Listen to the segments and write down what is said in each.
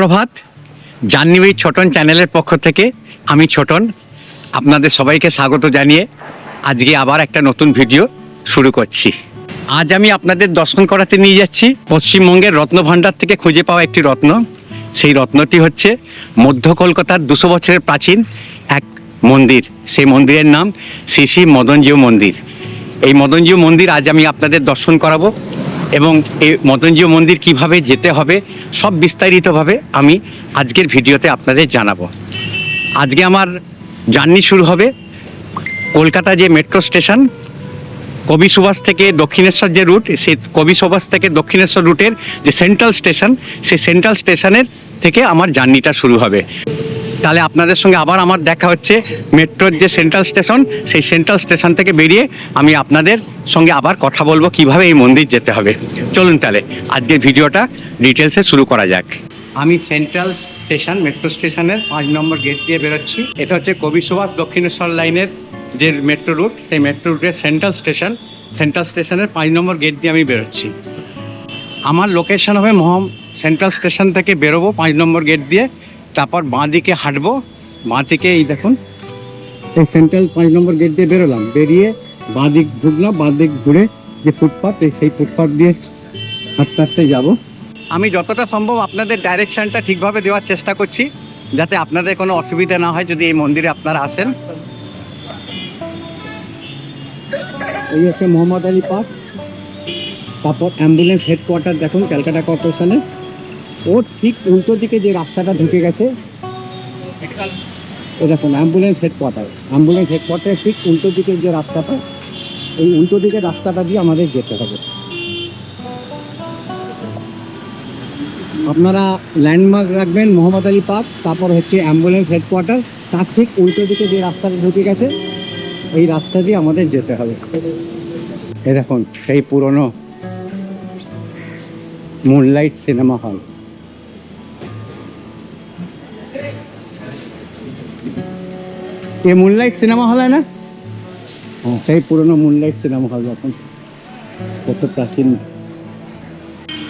সুপ্রভাত। জাহ্নবী ছোটন চ্যানেলের পক্ষ থেকে আমি ছোটন আপনাদের সবাইকে স্বাগত জানিয়ে আজকে আবার একটা নতুন ভিডিও শুরু করছি। আজ আমি আপনাদের দর্শন করাতে নিয়ে যাচ্ছি। পশ্চিমবঙ্গের রত্নভাণ্ডার থেকে খুঁজে পাওয়া একটি রত্ন। সেই রত্নটি হচ্ছে মধ্য কলকাতার দুশো বছরের প্রাচীন এক মন্দির। সেই মন্দিরের নাম শ্রী শ্রী মদনজিও মন্দির। এই মদনজিও মন্দির আজ আমি আপনাদের দর্শন করাবো। এবং এই মদনজিও মন্দির কীভাবে যেতে হবে, সব বিস্তারিতভাবে আমি আজকের ভিডিওতে আপনাদের জানাব। আজকে আমার জার্নি শুরু হবে কলকাতা যে মেট্রো স্টেশন, কবি সুভাষ থেকে দক্ষিণেশ্বর যে রুট, সেই কবি সুভাষ থেকে দক্ষিণেশ্বর রুটের যে সেন্ট্রাল স্টেশন, সেই সেন্ট্রাল স্টেশনের থেকে আমার জার্নিটা শুরু হবে। তাহলে আপনাদের সঙ্গে আবার আমার দেখা হচ্ছে মেট্রোর যে সেন্ট্রাল স্টেশন, সেই সেন্ট্রাল স্টেশন থেকে বেরিয়ে আমি আপনাদের সঙ্গে আবার কথা বলব কীভাবে এই মন্দির যেতে হবে। চলুন তাহলে, আজকের ভিডিওটা ডিটেলসে শুরু করা যাক। আমি সেন্ট্রাল স্টেশন, মেট্রো স্টেশনের পাঁচ নম্বর গেট দিয়ে বেরোচ্ছি। এটা হচ্ছে কবি সুভাষ দক্ষিণেশ্বর লাইনের যে মেট্রো রুট, সেই মেট্রো রুটের সেন্ট্রাল স্টেশন। সেন্ট্রাল স্টেশনের পাঁচ নম্বর গেট দিয়ে আমি বেরোচ্ছি। আমার লোকেশন হবে মহম সেন্ট্রাল স্টেশন থেকে বেরোবো পাঁচ নম্বর গেট দিয়ে। তারপর বাঁ দিকে হাঁটবো। বাঁ দিকে এই দেখুন, এই সেন্ট্রাল পাঁচ নম্বর গেট দিয়ে বেরোলাম। বেরিয়ে বাঁ দিক ঢুকলাম, বাঁ দিক ঘুরে যে ফুটপাথ সেই ফুটপাথ দিয়ে হাঁটতে হাঁটতে যাব। আমি যতটা সম্ভব আপনাদের ডাইরেকশানটা ঠিকভাবে দেওয়ার চেষ্টা করছি, যাতে আপনাদের কোনো অসুবিধা না হয় যদি এই মন্দিরে আপনারা আসেন। এই হচ্ছে মোহাম্মদ আলী পার্ক। তারপর অ্যাম্বুলেন্স হেডকোয়ার্টার দেখুন, ক্যালকাটা কর্পোরেশনে। ওর ঠিক উল্টো দিকে যে রাস্তাটা ঢুকে গেছে দেখুন অ্যাম্বুলেন্স হেডকোয়ার্টার অ্যাম্বুলেন্স হেডকোয়ার্টারের ঠিক উল্টো দিকের যে রাস্তাটা, এই উল্টো দিকের রাস্তাটা দিয়ে আমাদের যেতে হবে। আপনারা ল্যান্ডমার্ক রাখবেন মোহাম্মদ আলী পার্ক, তারপর হচ্ছে অ্যাম্বুলেন্স হেডকোয়ার্টার তার ঠিক উল্টো দিকে যে রাস্তাটা ঢুকে গেছে, এই রাস্তা দিয়ে আমাদের যেতে হবে। এ দেখুন, সেই পুরনো মুনলাইট সিনেমা হল এ মুনলাইট সিনেমা হল হয় না? হ্যাঁ সেই পুরনো মুনলাইট সিনেমা হল এখন কত প্রাচীন।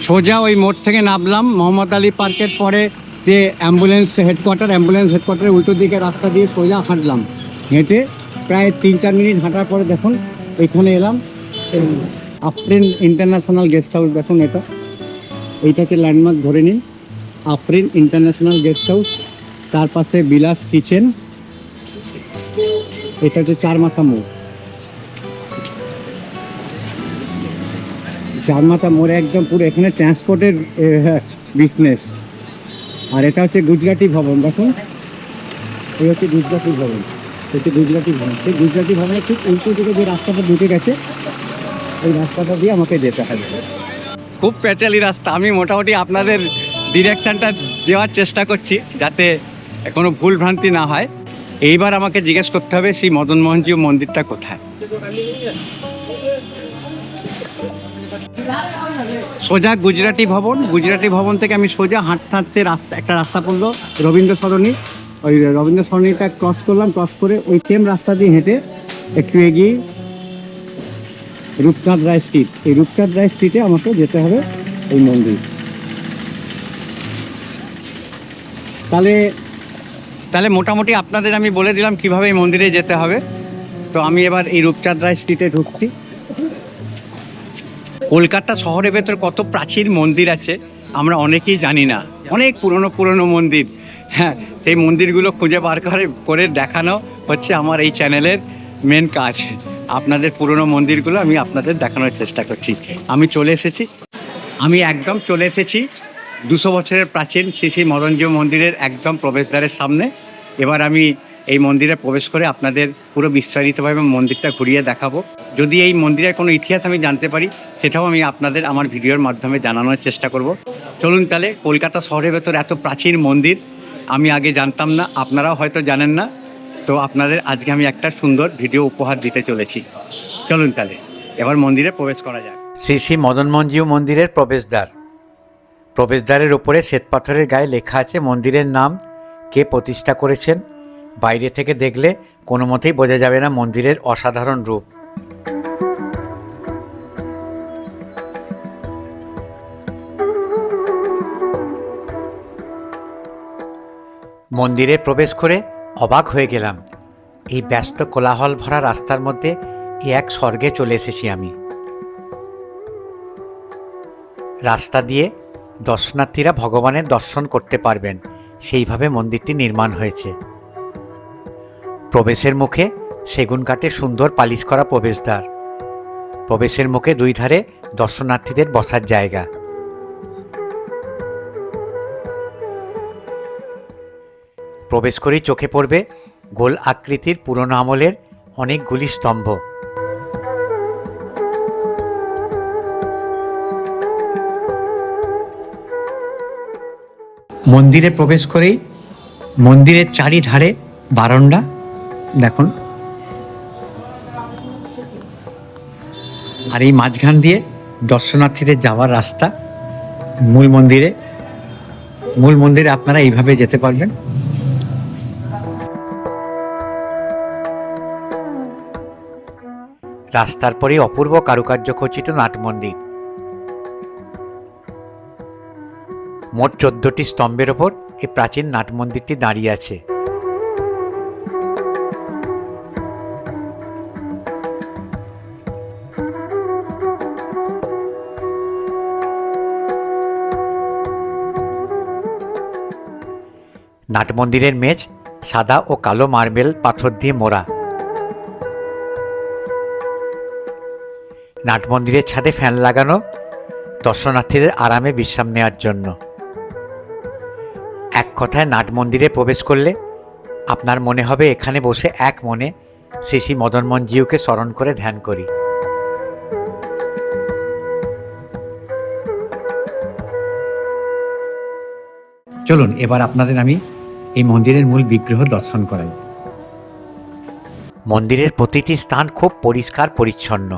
সোজা ওই মোড় থেকে নামলাম মোহাম্মদ আলী পার্কের পরে যে অ্যাম্বুলেন্স হেডকোয়ার্টার অ্যাম্বুলেন্স হেডকোয়ার্টারের উল্টো দিকে রাস্তা দিয়ে সোজা হাঁটলাম। হেঁটে প্রায় তিন চার মিনিট হাঁটার পরে দেখুন এখানে এলাম। আফরিন ইন্টারন্যাশনাল গেস্ট হাউস দেখুন এটা। এইটাকে ল্যান্ডমার্ক ধরে নিন। আফরিন ইন্টারন্যাশনাল গেস্ট হাউস তার পাশে বিলাস কিচেন এটা হচ্ছে চার মাথা মোড়। চার মাথা মোড়ে একদম পুরো এখানে ট্রান্সপোর্টের বিজনেস আর এটা হচ্ছে গুজরাটি ভবন, দেখুন। এই হচ্ছে গুজরাটি ভবন। হচ্ছে গুজরাটি ভবন। সেই গুজরাটি ভবনের ঠিক উল্টো দিকে যে রাস্তাটা ঢুকে গেছে ওই রাস্তাটা দিয়ে আমাকে যেতে হবে। খুব পেঁচালি রাস্তা। আমি মোটামুটি আপনাদের ডিরেকশনটা দেওয়ার চেষ্টা করছি যাতে কোনো ভুল ভ্রান্তি না হয়। এইবার আমাকে জিজ্ঞেস করতে হবে সেই মদন মোহনজিও মন্দিরটা কোথায়? সোজা গুজরাটি ভবন গুজরাটি ভবন থেকে আমি সোজা হাঁটতে হাঁটতে রাস্তা একটা রাস্তা পড়ল রবীন্দ্র সরণি। ওই রবীন্দ্র সরণিটা ক্রস করলাম ক্রস করে ওই সেম রাস্তা দিয়ে হেঁটে একটু এগিয়ে রূপচাঁদ রায় স্ট্রিট এই রূপচাঁদ রায় স্ট্রিটে আমাকে যেতে হবে এই মন্দির। তাহলে তাহলে মোটামুটি আপনাদের আমি বলে দিলাম কীভাবে এই মন্দিরে যেতে হবে। তো আমি এবার এই রূপচাঁদ রায় স্ট্রিটে ঢুকছি। কলকাতা শহরের ভেতর কত প্রাচীন মন্দির আছে, আমরা অনেকেই জানি না। অনেক পুরনো পুরনো মন্দির। হ্যাঁ সেই মন্দিরগুলো খুঁজে বার করে করে দেখানো হচ্ছে আমার এই চ্যানেলের মেন কাজ। আপনাদের পুরনো মন্দিরগুলো আমি আপনাদের দেখানোর চেষ্টা করছি। আমি চলে এসেছি। আমি একদম চলে এসেছি। দুশো বছরের প্রাচীন শ্রী শ্রী মদনজিও মন্দিরের একদম প্রবেশদ্বারের সামনে। এবার আমি এই মন্দিরে প্রবেশ করে আপনাদের পুরো বিস্তারিতভাবে মন্দিরটা ঘুরিয়ে দেখাবো। যদি এই মন্দিরের কোনো ইতিহাস আমি জানতে পারি, সেটাও আমি আপনাদের আমার ভিডিওর মাধ্যমে জানানোর চেষ্টা করব। চলুন তাহলে, কলকাতা শহরের ভেতর এত প্রাচীন মন্দির, আমি আগে জানতাম না, আপনারাও হয়তো জানেন না। তো আপনাদের, আজকে আমি একটা সুন্দর ভিডিও উপহার দিতে চলেছি। চলুন তাহলে, এবার মন্দিরে প্রবেশ করা যাক। শ্রী শ্রী মদনমঞ্জিউ মন্দিরের প্রবেশদ্বার। প্রবেশদ্বারের ওপরে শ্বেতপাথরের গায়ে লেখা আছে মন্দিরের নাম, কে প্রতিষ্ঠা করেছেন। বাইরে থেকে দেখলে কোনো মতেই বোঝা যাবে না মন্দিরের অসাধারণ রূপ। মন্দিরে প্রবেশ করে অবাক হয়ে গেলাম। এই ব্যস্ত কোলাহল ভরা রাস্তার মধ্যে এক স্বর্গে চলে এসেছি আমি। রাস্তা দিয়ে দর্শনার্থীরা ভগবানের দর্শন করতে পারবেন। সেইভাবে মন্দিরটি নির্মাণ হয়েছে। প্রবেশের মুখে সেগুন কাঠের সুন্দর পালিশ করা প্রবেশদ্বার। প্রবেশের মুখে দুই ধারে দর্শনার্থীদের বসার জায়গা। প্রবেশ করেই চোখে পড়বে গোল আকৃতির পুরনো আমলের অনেকগুলি স্তম্ভ। মন্দিরে প্রবেশ করেই মন্দিরের চারিধারে বারান্দা, দেখুন। আর এই মাঝখান দিয়ে দর্শনার্থীদের যাওয়ার রাস্তা মূল মন্দিরে। মূল মন্দিরে আপনারা এইভাবে যেতে পারবেন। রাস্তার পরে অপূর্ব কারুকার্য খচিত নাট মন্দির। মোট চোদ্দটি স্তম্ভের ওপর এই প্রাচীন নাট মন্দিরটি দাঁড়িয়ে আছে। নাট মন্দিরের মেজ, সাদা ও কালো মার্বেল পাথর দিয়ে মোড়া। নাট মন্দিরের ছাদে ফ্যান লাগানো, দর্শনার্থীদের আরামে বিশ্রাম নেওয়ার জন্য। কথায় নাট মন্দিরে প্রবেশ করলে আপনার মনে হবে এখানে বসে এক মনে শ্রী শ্রী মদন মঞ্জিউকে স্মরণ করে ধ্যান করি। চলুন, এবার আপনাদের আমি এই মন্দিরের মূল বিগ্রহ দর্শন করাই। মন্দিরের প্রতিটি স্থান খুব পরিষ্কার পরিচ্ছন্ন।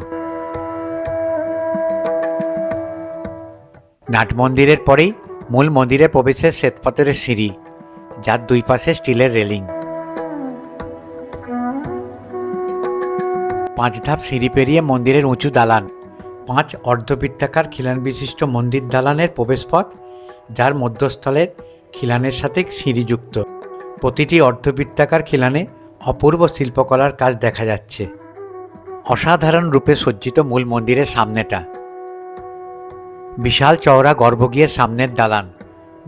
নাট মন্দিরের পরেই মূল মন্দিরে প্রবেশের শ্বেতপাথরের সিঁড়ি, যার দুই পাশে স্টিলের রেলিং। পাঁচ ধাপ সিঁড়ি পেরিয়ে মন্দিরের উঁচু দালান, পাঁচ অর্ধবৃত্তাকার খিলান বিশিষ্ট মন্দির দালানের প্রবেশপথ, যার মধ্যস্থলের খিলানের সাথে সিঁড়িযুক্ত। প্রতিটি অর্ধবৃত্তাকার খিলানে অপূর্ব শিল্পকলার কাজ দেখা যাচ্ছে। অসাধারণ রূপে সজ্জিত মূল মন্দিরের সামনেটা। বিশাল চওড়া গর্ভগৃহের সামনের দালান।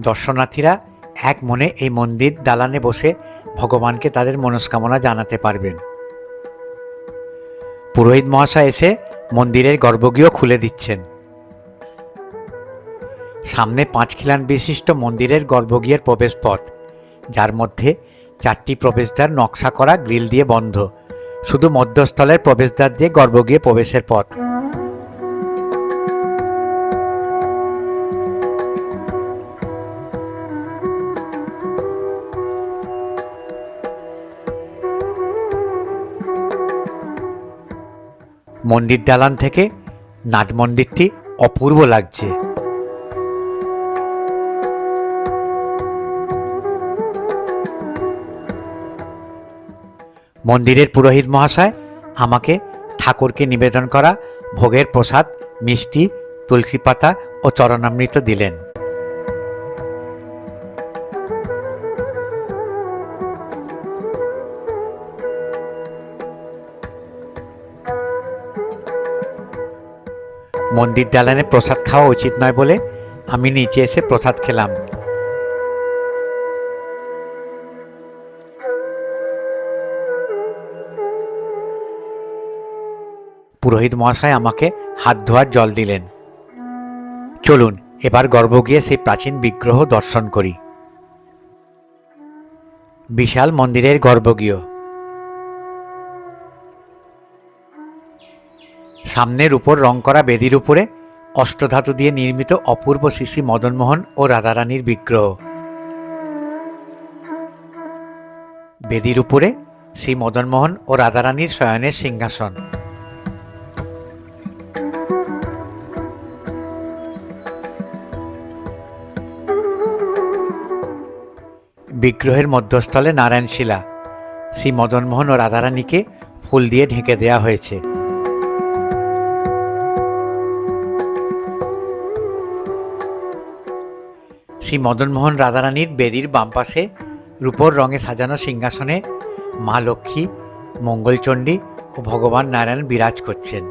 দর্শনার্থীরা এক মনে এই মন্দির দালানে বসে ভগবানকে তাদের মনস্কামনা জানাতে পারবেন। পুরোহিত মহাশয় এসে মন্দিরের গর্ভগৃহ খুলে দিচ্ছেন। সামনে পাঁচ খিলান বিশিষ্ট মন্দিরের গর্ভগৃহের প্রবেশপথ, যার মধ্যে চারটি প্রবেশদ্বার নকশা করা গ্রিল দিয়ে বন্ধ। শুধু মধ্যস্থলের প্রবেশদ্বার দিয়ে গর্ভগৃহে প্রবেশের পথ। মন্দির দালান থেকে নাট মন্দিরটি অপূর্ব লাগছে। মন্দিরের পুরোহিত মহাশয় আমাকে ঠাকুরকে নিবেদন করা ভোগের প্রসাদ, মিষ্টি, তুলসী পাতা ও চরণামৃত দিলেন। মন্দির দালানে প্রসাদ খাওয়া উচিত নয় বলে আমি নিচে এসে প্রসাদ খেলাম। পুরোহিত মহাশয় আমাকে হাত ধোয়ার জল দিলেন। চলুন, এবার গর্ভ গিয়ে সেই প্রাচীন বিগ্রহ দর্শন করি। বিশাল মন্দিরের গর্ভগৃহ। সামনের উপর রং করা বেদির উপরে অষ্টধাতু দিয়ে নির্মিত অপূর্ব শিশি মদনমোহন ও রাধারানীর বিগ্রহ। বেদির উপরে শ্রী মদনমোহন ও রাধারানীর শয়নের সিংহাসন। বিগ্রহের মধ্যস্থলে নারায়ণ শিলা শ্রী মদনমোহন ও রাধারানীকে ফুল দিয়ে ঢেকে দেয়া হয়েছে। শ্রী মদনমোহন রাধারানীর বেদির বাম পাশে রূপোর রঙে সাজানো সিংহাসনে মা লক্ষ্মী, মঙ্গলচণ্ডী ও ভগবান নারায়ণ বিরাজ করছেন।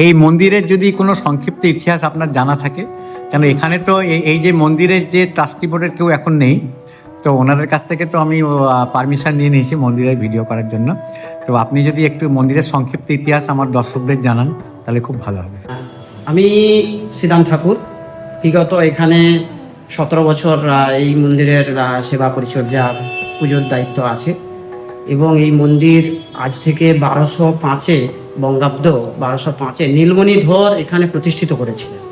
এই মন্দিরের যদি কোনো সংক্ষিপ্ত ইতিহাস আপনার জানা থাকে, কেন এখানে তো এই- যে মন্দিরের যে ট্রাস্টি বোর্ডের কেউ এখন নেই, তো ওনাদের কাছ থেকে তো আমি পারমিশন নিয়ে নিয়েছি মন্দিরের ভিডিও করার জন্য। তো আপনি যদি একটু মন্দিরের সংক্ষিপ্ত ইতিহাস আমার দর্শকদের জানান, তাহলে খুব ভালো হবে। আমি শ্রীরাম ঠাকুর, বিগত এখানে সতেরো বছর এই মন্দিরের সেবা পরিচর্যা, পুজোর দায়িত্ব আছে। এবং এই মন্দির আজ থেকে বারোশো পাঁচে বঙ্গাব্দ বারোশো পাঁচে নীলমণি ধর এখানে প্রতিষ্ঠিত করেছিলেন।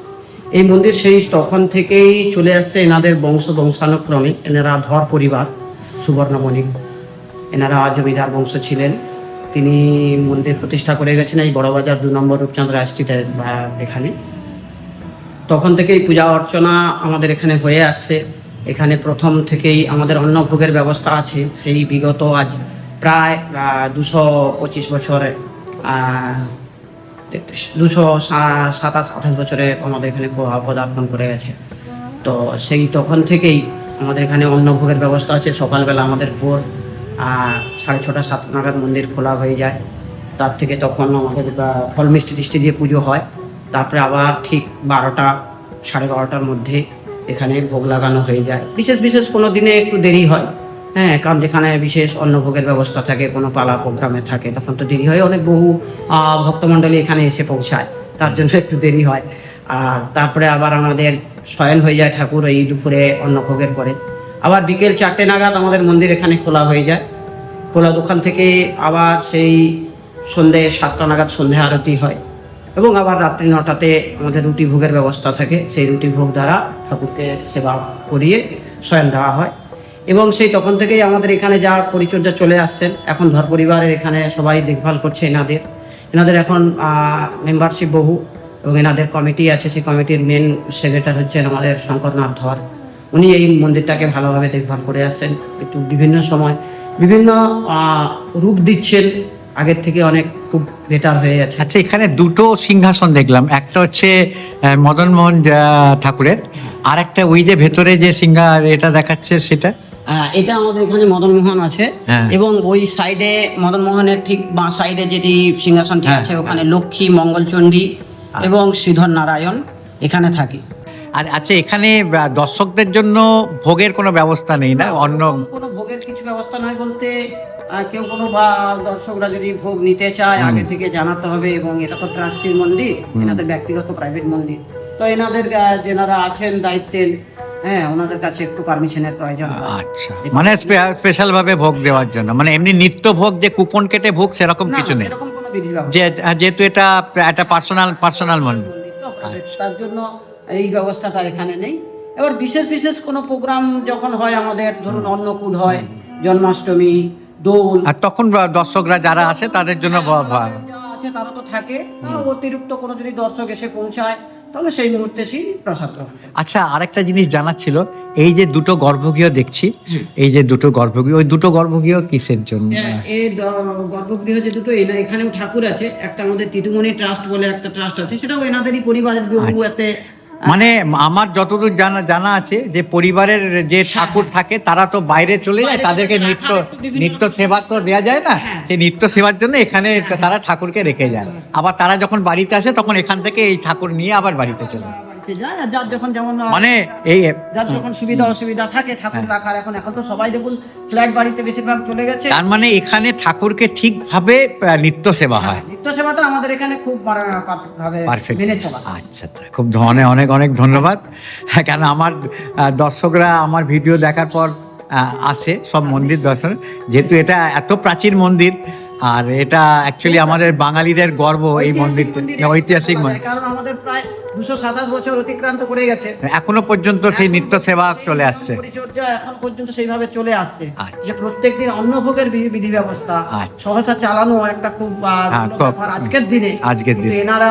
এই মন্দির সেই তখন থেকেই চলে আসছে এনাদের বংশ বংশানুক্রমে। এনারা ধর পরিবার, সুবর্ণমণি। এনারা জমিদার বংশ ছিলেন। তিনি মন্দির প্রতিষ্ঠা করে গেছেন এই বড়বাজার দু নম্বর রূপচাঁদ রায় স্ট্রিটের এখানে। তখন থেকেই পূজা অর্চনা আমাদের এখানে হয়ে আসছে। এখানে প্রথম থেকেই আমাদের অন্নভোগের ব্যবস্থা আছে। সেই বিগত আজ প্রায় দুশো পঁচিশ বছরে দুশো সাতাশ, আঠাশ বছরে আমাদের এখানে পদার্পণ করে গেছে। তো সেই তখন থেকেই আমাদের এখানে অন্নভোগের ব্যবস্থা আছে। সকালবেলা আমাদের ভোর সাড়ে ছটা, সাত নাগাদ মন্দির খোলা হয়ে যায়। তার থেকে তখন আমাদের ফল মিষ্টি টিষ্টি দিয়ে পুজো হয়। তারপরে আবার ঠিক বারোটা, সাড়ে বারোটার মধ্যে এখানে ভোগ লাগানো হয়ে যায়। বিশেষ বিশেষ কোনো দিনে একটু দেরি হয়। হ্যাঁ কারণ যেখানে বিশেষ অন্নভোগের ব্যবস্থা থাকে, কোনো পালা প্রোগ্রামে থাকে, তখন তো দেরি হয়। অনেক বহু ভক্তমণ্ডলী এখানে এসে পৌঁছায়। তার জন্য একটু দেরি হয়। আর তারপরে আবার আমাদের শয়ন হয়ে যায় ঠাকুর এই দুপুরে অন্নভোগের পরে। আবার বিকেল চারটে নাগাদ আমাদের মন্দির এখানে খোলা হয়ে যায়। খোলা দোকান থেকে আবার সেই সন্ধে সাতটা নাগাদ সন্ধে আরতি হয়। এবং আবার রাত্রি নটাতে আমাদের রুটি ভোগের ব্যবস্থা থাকে। সেই রুটি ভোগ দ্বারা ঠাকুরকে সেবা করিয়ে শয়ন দেওয়া হয়। এবং সেই তখন থেকেই আমাদের এখানে যা পরিচর্যা চলে আসছেন এখন ধর পরিবারের এখানে সবাই দেখভাল করছে এনাদের। এনাদের এখন মেম্বারশিপ বহু এবং এনাদের কমিটি আছে সেই কমিটির মেন সেক্রেটারি হচ্ছেন আমাদের শঙ্করনাথ ধর। উনি এই মন্দিরটাকে ভালোভাবে দেখভাল করে আসছেন। একটু বিভিন্ন সময় বিভিন্ন রূপ দিচ্ছেন। আগের থেকে অনেক খুব বেটার হয়ে গেছে। আচ্ছা এখানে দুটো সিংহাসন দেখলাম। একটা হচ্ছে আহ, মদন মোহন ঠাকুরের। আর একটা ওই যে ভেতরে যে সিংহা এটা দেখাচ্ছে সেটা? এটা আমাদের এখানে মদন মোহন আছে। হ্যাঁ। এবং ওই সাইডে মদন মোহনের ঠিক বাঁ সাইডে যেটি সিংহাসনটি হ্যাঁ, আছে ওখানে লক্ষ্মী মঙ্গলচণ্ডী এবং শ্রীধর নারায়ণ এখানে থাকে। আর আচ্ছা এখানে দর্শকদের জন্য ভোগের কোনো ব্যবস্থা নেই না? অন্য কোনো ভোগের কিছু ব্যবস্থা নয় বলতে কেউ কোনো বা দর্শকরা যদি ভোগ নিতে চায় আগে থেকে জানাতে হবে এবং এটা তো ট্রাস্টির মন্দির এনাদের ব্যক্তিগত প্রাইভেট মন্দির। তো এনাদের যেনারা আছেন দায়িত্বের হ্যাঁ ওনাদের কাছে একটু পারমিশনের প্রয়োজন হয়। আচ্ছা। মানে স্পেশাল ভাবে ভোগ দেওয়ার জন্য। মানে এমনি নিত্য ভোগ যে কুপন কেটে ভোগ সেরকম না, কিছু না, নেই। সেরকম কোনো বিধি ব্যবস্থা যে যেহেতু এটা একটা পার্সোনাল পার্সোনাল মন্দির মন্দির তো। তার জন্য এই ব্যবস্থাটা এখানে নেই। এবার বিশেষ বিশেষ কোনো প্রোগ্রাম যখন হয় আমাদের ধরুন অন্নকূট হয় জন্মাষ্টমী দোল। আর তখন দর্শকরা যারা আছে তাদের জন্য ভ- যারা আছে তারা তো থাকে। অতিরিক্ত কোনো যদি দর্শক এসে পৌঁছায় তাহলে সেই মুহূর্তে সেই প্রসাদ গ্রহণ। আচ্ছা আরেকটা জিনিস জানার ছিল এই যে দুটো গর্ভগৃহ দেখছি এই যে দুটো গর্ভগৃহ ওই দুটো গর্ভগৃহ কিসের জন্য হ্যাঁ, এই গর্ভগৃহ যে দুটো এনা- এখানেও ঠাকুর আছে একটা আমাদের তিতুমণি ট্রাস্ট বলে একটা ট্রাস্ট আছে সেটাও এনাদেরই পরিবারের বহু আচ্ছা। এতে মানে আমার যতদূর জানা জানা আছে যে পরিবারের যে ঠাকুর থাকে তারা তো বাইরে চলে যায় তাদেরকে নৃত্য নৃত্য সেবা তো দেওয়া যায় না হ্যাঁ। সেই নিত্য সেবার জন্য এখানে তারা ঠাকুরকে রেখে যায় আবার তারা যখন বাড়িতে আসে তখন এখান থেকে এই ঠাকুর নিয়ে আবার বাড়িতে চলে যায়। বাড়িতে যায় আর যার যখন যেমন মানে এই যার যখন সুবিধা অসুবিধা থাকে ঠাকুর রাখার এখন এখন তো সবাই দেখুন ফ্ল্যাট বাড়িতে বেশিরভাগ চলে গেছে। তার মানে এখানে ঠাকুরকে ঠিকভাবে নিত্য সেবা হয় নিত্য সেবাটা আমাদের এখানে খুব পারফেক্ট মেনে চলা। আচ্ছা আচ্ছা। খুব অনেক অনেক অনেক ধন্যবাদ। হ্যাঁ কেন আমার দর্শকরা আমার ভিডিও দেখার পর আসে সব মন্দির দর্শন। যেহেতু এটা এত প্রাচীন মন্দির আর এটা অ্যাকচুয়ালি আমাদের বাঙালিদের গর্ব এই মন্দিরটা ঐতিহাসিক মন্দির কারণ আমাদের প্রায় দুশো সাতাশ বছর অতিক্রান্ত করে গেছে এখনও পর্যন্ত সেই নিত্য সেবা চলে আসছে পরিচর্যা এখন পর্যন্ত সেইভাবে চলে আসছে আচ্ছা। যে প্রত্যেকদিন অন্নভোগের ভোগের বিধি ব্যবস্থা আচ্ছা। সহসা চালানো একটা খুব হ্যাঁ, ভালো ব্যাপার আজকের দিনে আজকের দিনে। এনারা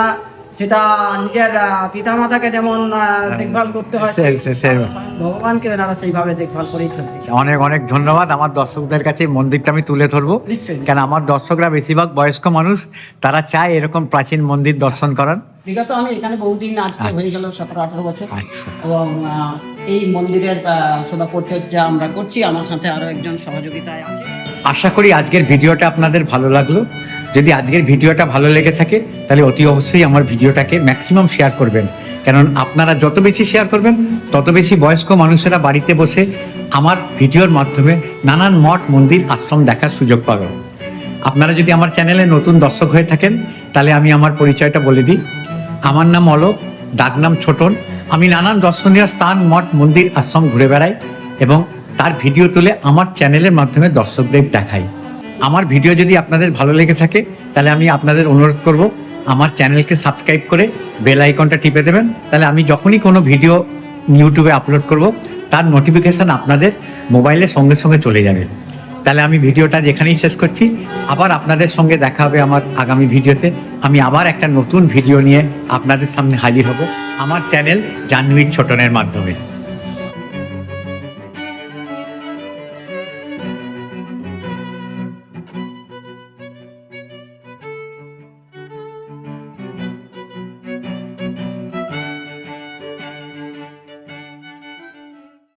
সেটা নিজের পিতা মাতাকে যেমন দেখভাল করতে হয় ভগবানকে ওনারা সেইভাবে দেখভাল করেই চলতেছে অনেক অনেক ধন্যবাদ। আমার দর্শকদের কাছে মন্দিরটা আমি তুলে ধরবো। কেন আমার দর্শকরা বেশিরভাগ বয়স্ক মানুষ তারা চায় এরকম প্রাচীন মন্দির দর্শন করার। বিগত আমি এখানে বহুদিন আজকে আচ্ছা। হয়ে গেল সতেরো আঠারো বছর। আচ্ছা। এবং এই মন্দিরের সেবা পরিচর্যা আমরা করছি আমার সাথে আরও একজন সহযোগিতায় আছে। আশা করি আজকের ভিডিওটা আপনাদের ভালো লাগল। যদি আজকের ভিডিওটা ভালো লেগে থাকে, তাহলে অতি অবশ্যই আমার ভিডিওটাকে ম্যাক্সিমাম শেয়ার করবেন। কারণ আপনারা যত বেশি শেয়ার করবেন, তত বেশি বয়স্ক মানুষেরা বাড়িতে বসে আমার ভিডিওর মাধ্যমে নানান মঠ, মন্দির, আশ্রম দেখার সুযোগ পাবেন। আপনারা যদি আমার চ্যানেলে নতুন দর্শক হয়ে থাকেন, তাহলে আমি আমার পরিচয়টা বলে দিই। আমার নাম অলোক ডাকনাম ছোটন। আমি নানান দর্শনীয় স্থান, মঠ, মন্দির, আশ্রম ঘুরে বেড়াই এবং তার ভিডিও তুলে আমার চ্যানেলের মাধ্যমে দর্শকদের দেখাই। আমার ভিডিও যদি আপনাদের ভালো লেগে থাকে, তাহলে আমি আপনাদের অনুরোধ করব, আমার চ্যানেলকে সাবস্ক্রাইব করে বেল আইকনটা টিপে দেবেন। তাহলে আমি যখনই কোনো ভিডিও ইউটিউবে আপলোড করব, তার নোটিফিকেশন আপনাদের মোবাইলের সঙ্গে সঙ্গে চলে যাবে। তাহলে আমি ভিডিওটা যেখানেই শেষ করছি, আবার আপনাদের সঙ্গে দেখা হবে আমার আগামী ভিডিওতে। আমি আবার একটা নতুন ভিডিও নিয়ে আপনাদের সামনে হাজির হব, আমার চ্যানেল জাহ্নবী ছোটনের মাধ্যমে।